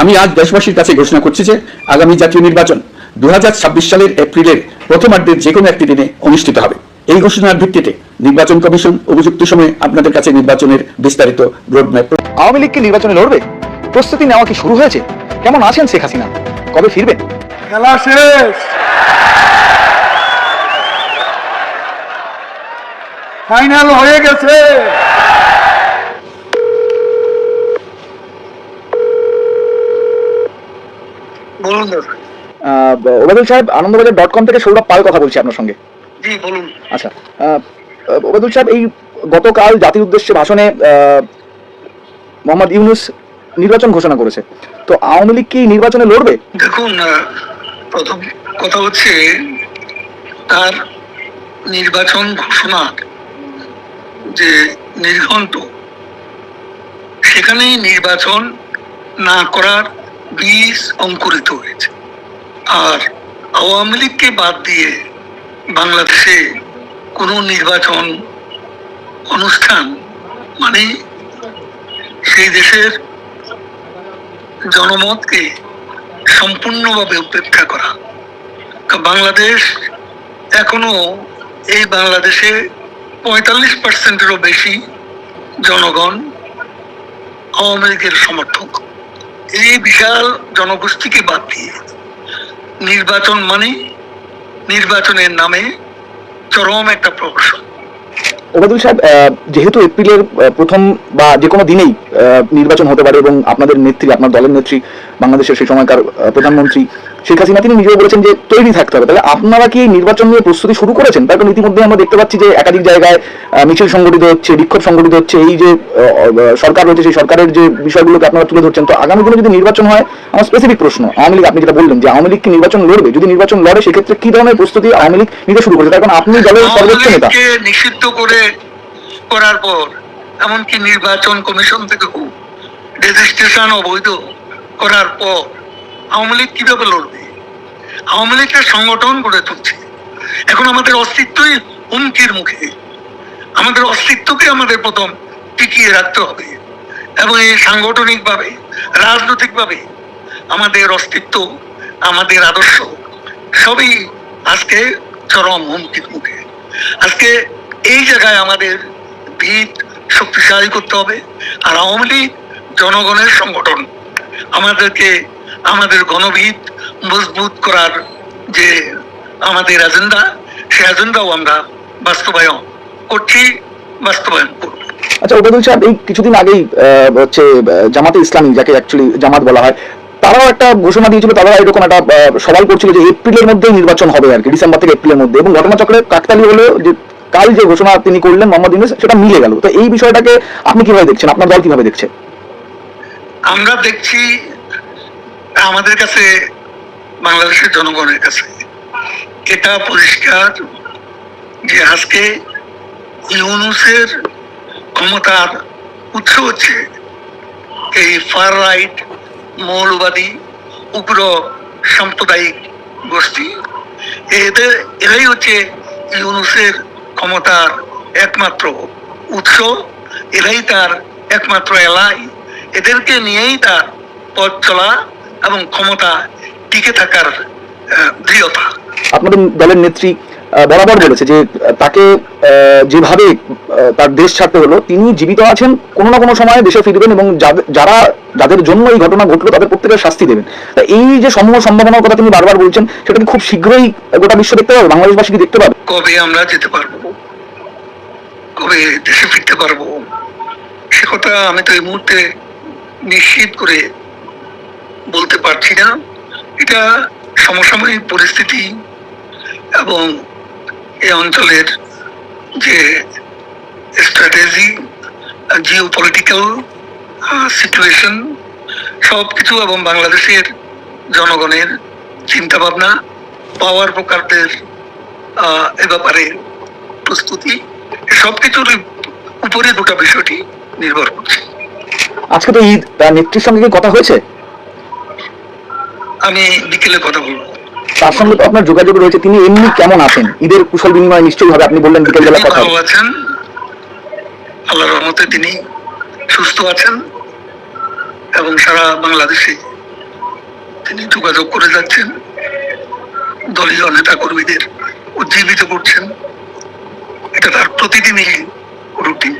আমি আজ দেশবাসীর কাছে ঘোষণা করছি যে আগামী জাতীয় নির্বাচন দু হাজার ছাব্বিশ সালের এপ্রিলের প্রথমার্ধের যে কোনো একটি দিনে অনুষ্ঠিত হবে। এই ঘোষণার ভিত্তিতে নির্বাচন কমিশন উপযুক্ত সময়ে আপনাদের কাছে নির্বাচনের বিস্তারিত রোডম্যাপ আওয়ামী লীগ কি নির্বাচনে লড়বে? প্রস্তুতি নেওয়া কি শুরু হয়েছে? কেমন আছেন শেখ হাসিনা? কবে ফিরবেন? খেলা শেষ। ফাইনাল হয়ে গেছে। বলুন ওবায়দুল সাহেব আনন্দবাজার ডট কম থেকে সৌরভ পাল কথা বলছি আপনার সঙ্গে। জি বলুন। আচ্ছা ওবায়দুল সাহেব এই গতকাল জাতির উদ্দেশ্যে ভাষণে মোহাম্মদ ইউনুস নির্বাচন ঘোষণা করেছে। তো আওয়ামী লীগ কি নির্বাচনে লড়বে? দেখুন প্রথম কথা হচ্ছে তার নির্বাচন ঘোষণা যে নির্ঘণ্ট সেখানে নির্বাচন না করার বীজ অঙ্কুরিত হয়েছে। আর আওয়ামী লীগকে বাদ দিয়ে বাংলাদেশে কোনো নির্বাচন, অনুষ্ঠান মানে সেই দেশের জনমতকে সম্পূর্ণভাবে উপেক্ষা করা। বাংলাদেশ এখনও এই বাংলাদেশে পঁয়তাল্লিশ পার্সেন্টেরও বেশি জনগণ আওয়ামী লীগের সমর্থক। এই বিশাল জনগোষ্ঠীকে বাদ দিয়ে নির্বাচন মানে নির্বাচনের নামে চরম একটা প্রহসন। ওবায়দুল সাহেব যেহেতু এপ্রিলের প্রথম বা যে কোনো দিনেই নির্বাচন হতে পারে এবং আপনাদের নেত্রী, আপনার দলের নেত্রী, বাংলাদেশের সেই সময়কার প্রধানমন্ত্রী শেখ হাসিনা তিনি নিজেও বলেছেন যে তৈরি থাকতে হবে। তাহলে আপনারা কি নির্বাচন নিয়ে প্রস্তুতি শুরু করেছেন? তার কারণ ইতিমধ্যে আমরা দেখতে পাচ্ছি যে একাধিক জায়গায় মিছিল সংগঠিত হচ্ছে বিক্ষোভ সংগঠিত হচ্ছে এই যে সরকার রয়েছে সেই সরকারের যে বিষয়গুলোকে আপনারা তুলে ধরছেন। তো আগামী দিনে যদি নির্বাচন হয় আমার স্পেসিফিক প্রশ্ন আওয়ামী লীগ আপনি যেটা বললেন যে আওয়ামী লীগ কি নির্বাচন লড়বে? যদি নির্বাচন লড়ে সেক্ষেত্রে কি ধরনের প্রস্তুতি আওয়ামী লীগ নিতে শুরু করেছে? তার কারণ আপনি দলের সর্বোচ্চ নেতা। নিষিদ্ধ করে করার পর এমনকি নির্বাচন কমিশন থেকে রেজিস্ট্রেশন অবৈধ করার পর আওয়ামী লীগ কীভাবে লড়বে? আওয়ামী লীগটা সংগঠন গড়ে তুলছে। এখন আমাদের অস্তিত্বই হুমকির মুখে। আমাদের অস্তিত্বকে আমাদের প্রথম টিকিয়ে রাখতে হবে। এবং এই সাংগঠনিকভাবে, রাজনৈতিকভাবে আমাদের অস্তিত্ব, আমাদের আদর্শ, সবই আজকে চরম হুমকির মুখে। আজকে এই জায়গায় আমাদের ভিত শক্তিশালী করতে হবে। আর আওয়ামী লীগ জনগণের সংগঠন আমাদেরকে আমাদের গণভিত মজবুত করার যে আমাদের এজেন্ডা সেই এজেন্ডাও আমরা বাস্তবায়ন করছি বাস্তবায়ন করব। আচ্ছা ওবায়দুল সাহেব এই কিছুদিন আগেই হচ্ছে জামাতে ইসলামী যাকে অ্যাকচুয়ালি জামাত বলা হয় তারাও একটা ঘোষণা দিয়েছিল তারা এরকম একটা সবাল করছিল যে এপ্রিলের মধ্যেই নির্বাচন হবে আর কি ডিসেম্বর থেকে এপ্রিলের মধ্যে এবং ঘটনাচক্রে কাকতালি হলো যে কাল যে ঘোষণা তিনি করলেন মোহাম্মদ ইউনুস সেটা মিলে গেল। তো এই বিষয়টাকে আপনি কীভাবে দেখছেন? আপনার দল কীভাবে দেখছে? আমরা দেখছি আমাদের কাছে, বাংলাদেশের জনগণের কাছে এটা পরিষ্কার যে আজকে ইউনুসের ক্ষমতার উৎস হচ্ছে এই ফার রাইট মৌলবাদী উগ্র সাম্প্রদায়িক গোষ্ঠী। এদের, এরাই হচ্ছে ইউনুসের ক্ষমতার একমাত্র উৎস। এরাই তার একমাত্র এলাই এদেরকে নিয়েই তার পথ চলা। এবং ক্ষমতা টিকে থাকার দৃঢ়তা। আপনাদের দলের নেত্রী বরাবর বলেছে যে তাকে যেভাবে তার দেশ ছাড়তে হলো তিনি জীবিত আছেন কোনো না কোনো সময় দেশে ফিরবেন এবং যারা যাদের জন্য এই ঘটনা ঘটলো তাদের প্রত্যেকের শাস্তি দেবেন। তা এই যে সমূহ সম্ভাবনার কথা তিনি বারবার বলছেন সেটা কি খুব শীঘ্রই গোটা বিশ্ব দেখতে পাবে বাংলাদেশবাসী কি দেখতে পাবে? কবে আমরা যেতে পারব? কবে দেশে ফিরতে পারব? সে কথা আমি তো এই মুহূর্তে নিশ্চিত করে বলতে পারছি না। এটা সমসাময়িক পরিস্থিতি এবং এ অঞ্চলের যে স্ট্র্যাটেজি জিও পলিটিক্যাল সিচুয়েশন সব কিছু এবং বাংলাদেশের জনগণের চিন্তা ভাবনা পাওয়ার প্রকারদের এ ব্যাপারে প্রস্তুতি সব কিছুর উপরে দুটা বিষয়টি নির্ভর করছে। আজকে তো ঈদ তার নেত্রীর সঙ্গে কথা হয়েছে? আমি বিকেলে কথা বলব। তার সঙ্গে তো আপনার যোগাযোগ রয়েছে তিনি এমনি কেমন আছেন? ঈদের কুশল বিনিময় নিশ্চয়ই হবে আপনি বললেন বিকেল বেলা কথা। আছেন। আল্লাহর রহমতে তিনি সুস্থ আছেন এবং সারা বাংলাদেশে তিনি যোগাযোগ করে যাচ্ছেন। দলীয় নেতা কর্মীদের উজ্জীবিত করছেন। এটা তার প্রতিদিনই রুটিন।